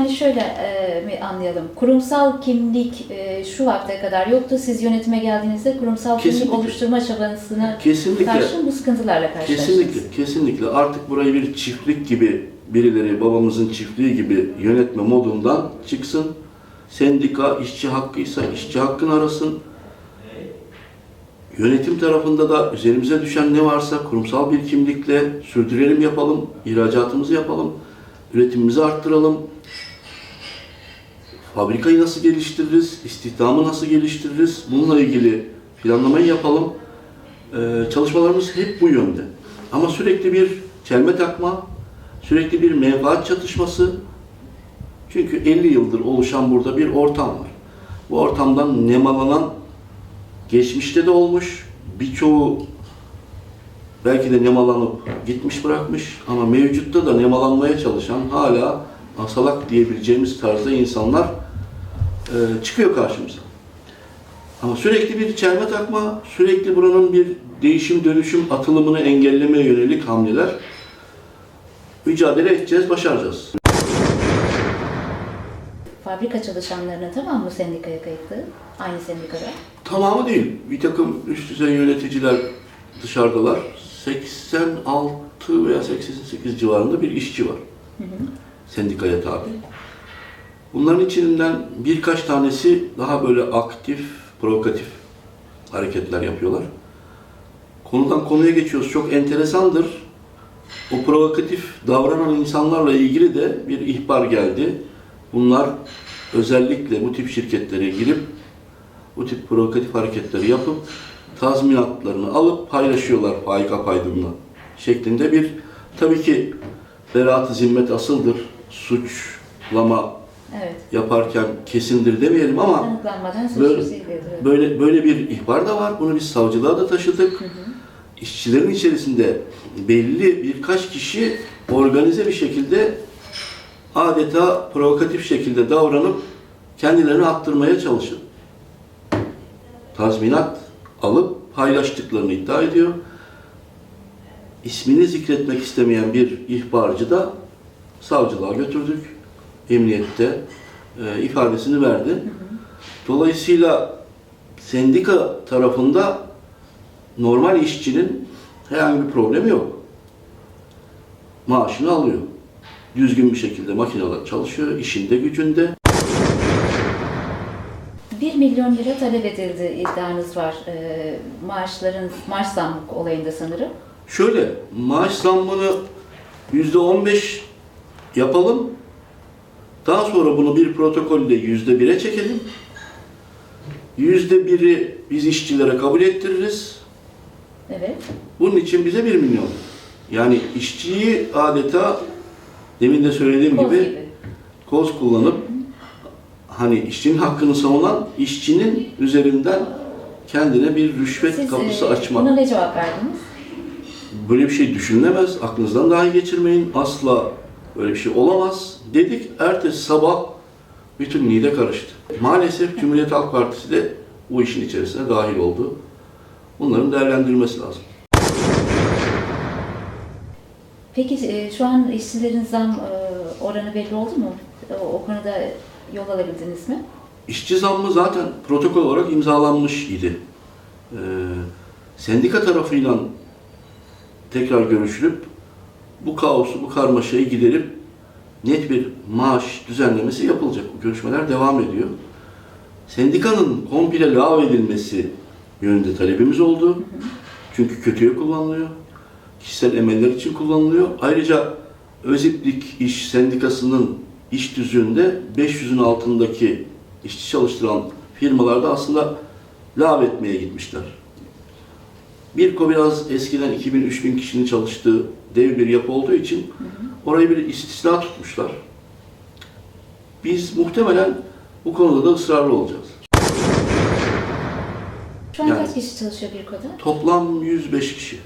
Yani şöyle e, anlayalım. Kurumsal kimlik e, şu vakte kadar yoktu. Siz yönetime geldiğinizde kurumsal kimlik Kesinlikle. oluşturma çabasına Kesinlikle. karşı bu sıkıntılarla karşılaştınız. Kesinlikle, kesinlikle. Artık burayı bir çiftlik gibi birileri babamızın çiftliği gibi yönetme modundan çıksın. Sendika işçi hakkıysa işçi hakkını arasın. Yönetim tarafında da üzerimize düşen ne varsa kurumsal bir kimlikle sürdürelim yapalım, ihracatımızı yapalım, üretimimizi arttıralım. Fabrikayı nasıl geliştiririz, istihdamı nasıl geliştiririz, bununla ilgili planlamayı yapalım. Ee, çalışmalarımız hep bu yönde. Ama sürekli bir çelme takma, sürekli bir menfaat çatışması. Çünkü 50 yıldır oluşan burada bir ortam var. Bu ortamdan nemalanan geçmişte de olmuş. Birçoğu belki de nemalanıp gitmiş bırakmış ama mevcutta da nemalanmaya çalışan hala asalak diyebileceğimiz tarzda insanlar e, çıkıyor karşımıza. Ama sürekli bir çelme takma, sürekli buranın bir değişim dönüşüm atılımını engellemeye yönelik hamleler mücadele edeceğiz, başaracağız. Fabrika çalışanlarına tamam mı sendikaya kayıtlı? Aynı sendikada. Tamamı değil. Bir takım üst düzey yöneticiler dışarıdalar. 86 veya 88 civarında bir işçi var. Sendikaya tabi. Bunların içinden birkaç tanesi daha böyle aktif, provokatif hareketler yapıyorlar. Konudan konuya geçiyoruz. Çok enteresandır. O provokatif davranan insanlarla ilgili de bir ihbar geldi. Bunlar özellikle bu tip şirketlere girip bu tip provokatif hareketleri yapıp tazminatlarını alıp paylaşıyorlar faika paydınla şeklinde bir tabii ki beraat-ı zimmet asıldır. Suçlama Evet. yaparken kesindir demeyelim ama Böyle- böyle böyle bir ihbar da var. Bunu biz savcılığa da taşıdık. İşçilerin içerisinde belli birkaç kişi organize bir şekilde adeta provokatif şekilde davranıp kendilerini attırmaya çalışıp tazminat alıp paylaştıklarını iddia ediyor. İsmini zikretmek istemeyen bir ihbarcı da savcılığa götürdük. Emniyette e, ifadesini verdi. Dolayısıyla sendika tarafında normal işçinin herhangi bir problemi yok. Maaşını alıyor. Düzgün bir şekilde makineler çalışıyor, işinde gücünde. 1 milyon lira talep edildi iddianız var. Ee, maaşların, maaş zammı olayında sanırım. Şöyle, maaş zammını yüzde on beş yapalım. Daha sonra bunu bir protokolle yüzde bire çekelim. Yüzde biri biz işçilere kabul ettiririz. Evet. Bunun için bize bir milyon. Yani işçiyi adeta demin de söylediğim Koz gibi, gibi. koz kullanıp hani işçinin hakkını savunan işçinin üzerinden kendine bir rüşvet Siz kapısı e, açmak. buna ne cevap verdiniz? Böyle bir şey düşünülemez. Aklınızdan dahi geçirmeyin. Asla böyle bir şey olamaz. Dedik. Ertesi sabah bütün nide karıştı. Maalesef Cumhuriyet Halk Partisi de bu işin içerisine dahil oldu. Bunların değerlendirilmesi lazım. Peki e, şu an işçilerin zam e, oranı belli oldu mu? O, o konuda yol alabildiniz mi? İşçi zammı zaten protokol olarak imzalanmış idi. Sendika tarafıyla tekrar görüşülüp bu kaosu, bu karmaşayı giderip net bir maaş düzenlemesi yapılacak. Bu görüşmeler devam ediyor. Sendikanın komple lağvedilmesi yönünde talebimiz oldu. Çünkü kötüye kullanılıyor. Kişisel emeller için kullanılıyor. Ayrıca Öziplik İş Sendikası'nın iş düzüğünde 500'ün altındaki işçi çalıştıran firmalarda aslında lav etmeye gitmişler. Birko biraz eskiden 2000-3000 kişinin çalıştığı dev bir yapı olduğu için orayı bir istisna tutmuşlar. Biz muhtemelen bu konuda da ısrarlı olacağız. Şu an Yani- kaç kişi çalışıyor bir koda? Toplam 105 kişi.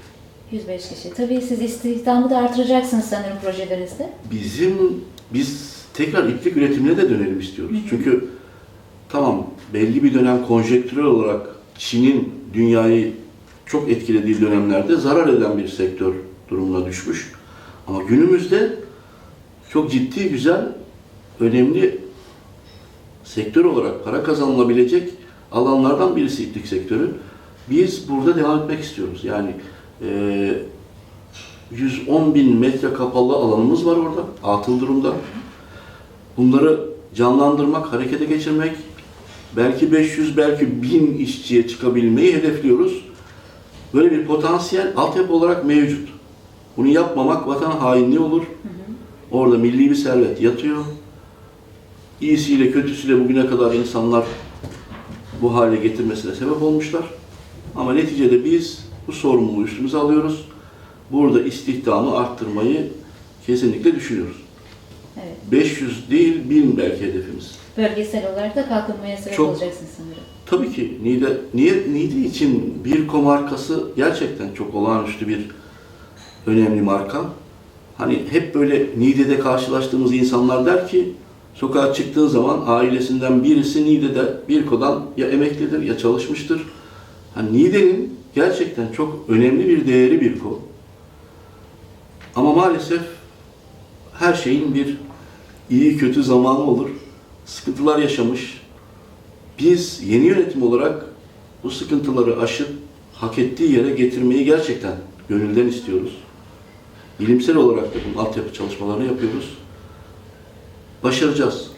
105 kişi. Tabii siz istihdamı da artıracaksınız sanırım projelerinizde. Bizim biz tekrar iplik üretimine de dönelim istiyoruz. Çünkü tamam belli bir dönem konjektürel olarak Çin'in dünyayı çok etkilediği dönemlerde zarar eden bir sektör durumuna düşmüş. Ama günümüzde çok ciddi güzel önemli sektör olarak para kazanılabilecek alanlardan birisi iplik sektörü. Biz burada devam etmek istiyoruz. Yani e, 110 bin metre kapalı alanımız var orada, atıl durumda. Bunları canlandırmak, harekete geçirmek, belki 500, belki 1000 işçiye çıkabilmeyi hedefliyoruz. Böyle bir potansiyel altyapı olarak mevcut. Bunu yapmamak vatan hainliği olur. Orada milli bir servet yatıyor. İyisiyle kötüsüyle bugüne kadar insanlar bu hale getirmesine sebep olmuşlar. Ama neticede biz bu sorumluluğu üstümüze alıyoruz. Burada istihdamı arttırmayı kesinlikle düşünüyoruz. Evet. 500 değil 1000 belki hedefimiz. Bölgesel olarak da kalkınmaya sebep Çok- olacaksın sanırım. Tabii ki Niğde, niye, Niğde için bir markası gerçekten çok olağanüstü bir önemli marka. Hani hep böyle Niğde'de karşılaştığımız insanlar der ki sokağa çıktığın zaman ailesinden birisi Niğde'de Birko'dan ya emeklidir ya çalışmıştır. Hani Niğde'nin gerçekten çok önemli bir değeri Birko. Ama maalesef her şeyin bir iyi kötü zamanı olur. Sıkıntılar yaşamış, biz yeni yönetim olarak bu sıkıntıları aşıp hak ettiği yere getirmeyi gerçekten gönülden istiyoruz. Bilimsel olarak da bunun altyapı çalışmalarını yapıyoruz. Başaracağız.